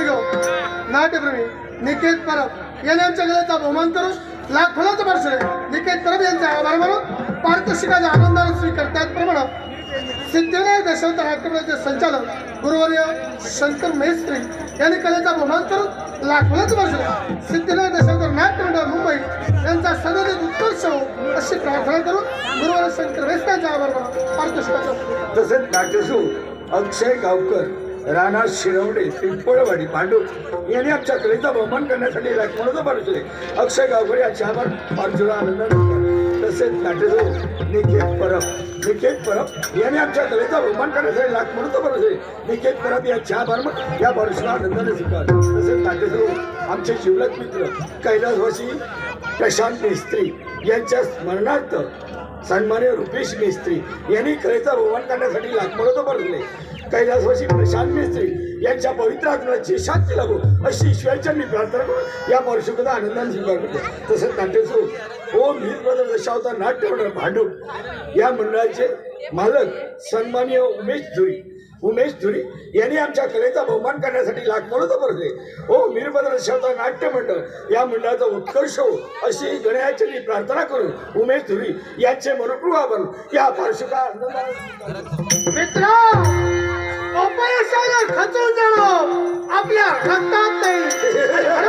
नाट्यप्रेमी निकेत परब. याने आमच्या गळ्याचा बहुमान करून लाख फुलाचं वर्ष निकेत परब यांचा आभार मानून पारितोषिकाच्या आनंदाने स्वीकार त्याचप्रमाणे सिद्धिविनायक दशावतार नाट्यप्रचे संचालक गुरुवर्य शंकर मेस्त्री यांनी कलेचा बहुमान करून लाख वर्ष सिद्धिविनायक दशावतार नाट्यमंडळ मुंबई यांचा सदनित उत्कर्ष हो अशी प्रार्थना करून गुरुवर्य शंकर मेस्त्र्यांचा आभार मानून पारितोषिकाचा तसेच नाट्यसू अक्षय गावकर राणा शिरवडे पिंपळवाडी पांडू यांनी आमच्या कलेचा बहुमान करण्यासाठी लक्ष्मणाचं पाठवले अक्षय गावकर यांचे आभार. अर्जुना आनंद तसेच नाटेजो निकेत परब. निकेत परब यांनी आमच्या कलेचा बहुमान करण्यासाठी लक्ष्मणाचं पाठवले निकेत परब या आभार. या वर्षाला आनंदाने स्वीकार. तसेच नाटेजो आमचे शिवलक मित्र कैलासवासी प्रशांत मिस्त्री यांच्या स्मरणार्थ सन्मान्य रुपेश मेस्त्री यांनी कलेचा बहुमान करण्यासाठी लाखमोडतो बरले कैलासवासी प्रशांत मिस्त्री यांच्या पवित्र आत्म्याची शांती लागू अशी ईश्वरचरणी प्रार्थना करून या वर्षाचा आनंदाने स्वीकार करतो. तसंच नाट्यसू ओम वीर ब्रदर दशावतार नाट्य मंडळ भांडूप या मंडळाचे मालक सन्मान्य उमेश धुरी. उमेश धुरी यांनी आमच्या कलेचा बहुमान करण्यासाठी लाखमोडतो बरले ओ वीरभद्र दशावतार नाट्य मंडळ या मंडळाचा उत्कर्ष हो अशी गणयाचरणी प्रार्थना करून उमेश धुरी यांचे मनोकृ आभार. या पार्श्वका आनंदाने मित्र! अपयशाला खचून जाणं. आपल्या रक्तात नाही.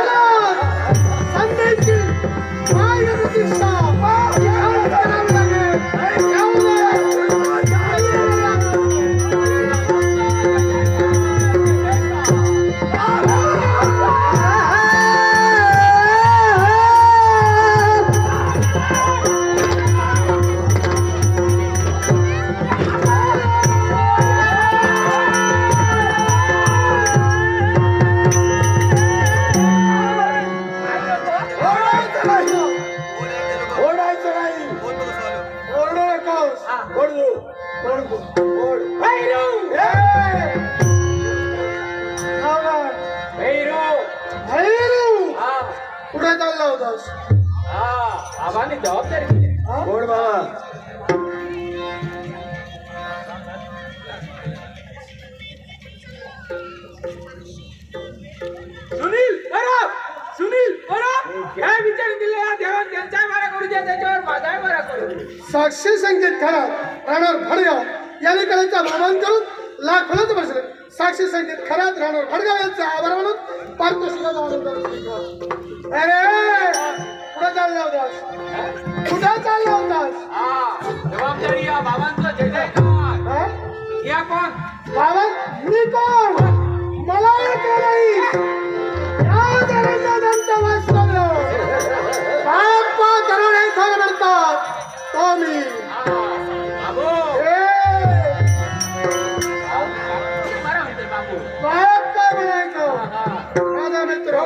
कुठे चालला होतास? जबाबदारी दिली. हा? बाबा? सुनील परब सुनील परब या विचार दिलेल्या देवान त्यांचा मारा करू द्या त्याच्यावर माझा मारा करू साक्षी संकेत खरा राहणार भडगाव. यांनी कलेचा बहुमान करून लाख बसले. साक्षी संकेत खरात राहणार भडगाव यांचा आभार आनंद स्वीकार. अरे! कुठे चालला होतास कुठे चालला होतास जबाबदारी या बाबांचं. जय जयकार? या कोण? बाबा मी कोण? मला येत नाही.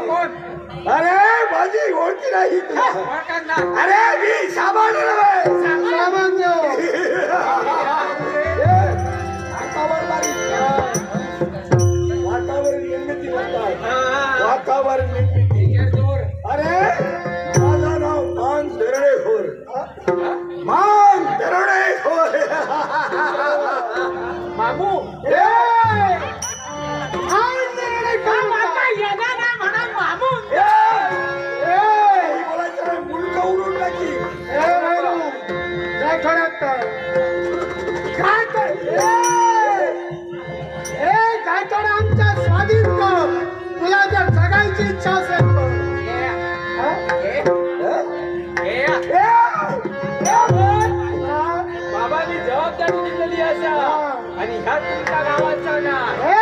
अरे माझी ओळखी नाही अरे मी सामान सामान्य. वातावरण वातावरण निर्मिती म्हणतात. वातावरण निर्मिती. अरे माझं नाव मान काय कर हे काय कर आमच्या स्वाधीन कर तुला जर जगायची इच्छा असेल बाबांनी जबाबदारी दिलेली असा आणि ह्या तुमच्या गावाचा ना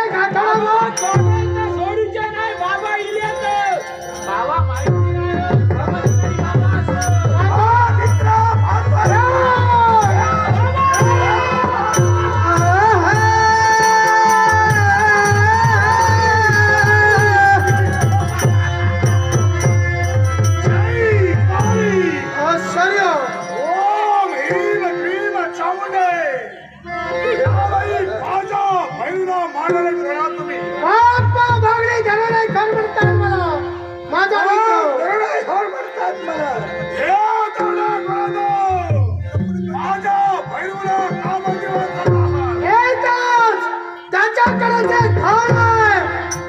त्याच्याकडे जे धन आहे.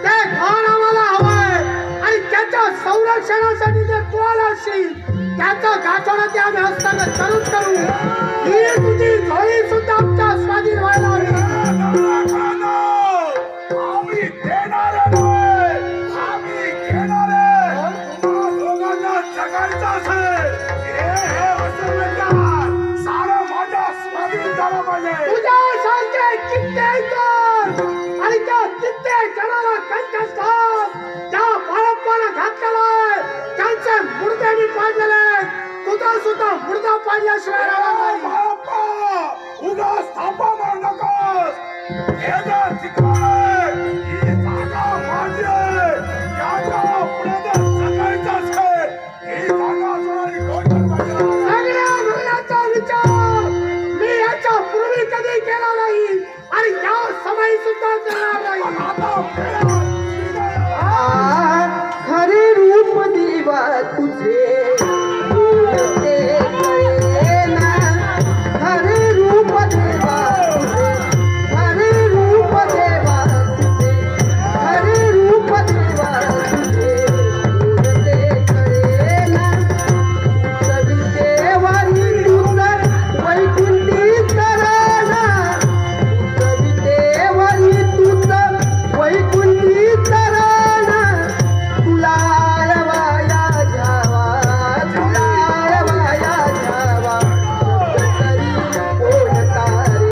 ते धन आम्हाला हवंय. त्याच्या संरक्षणासाठी जे तू असतील त्याचं त्याचा गाठोडा ते आम्ही हस्तगत करूच करू ही तुझी झोळी जनाला कंठस्थान त्या बाळप्पानं घातलेला त्यांचे मुर्दे मी पाडलेले आहेत. तुझा सुद्धा मुर्दा पाडल्याशिवाय राहणार नाही. उगाच थापा मार नकोस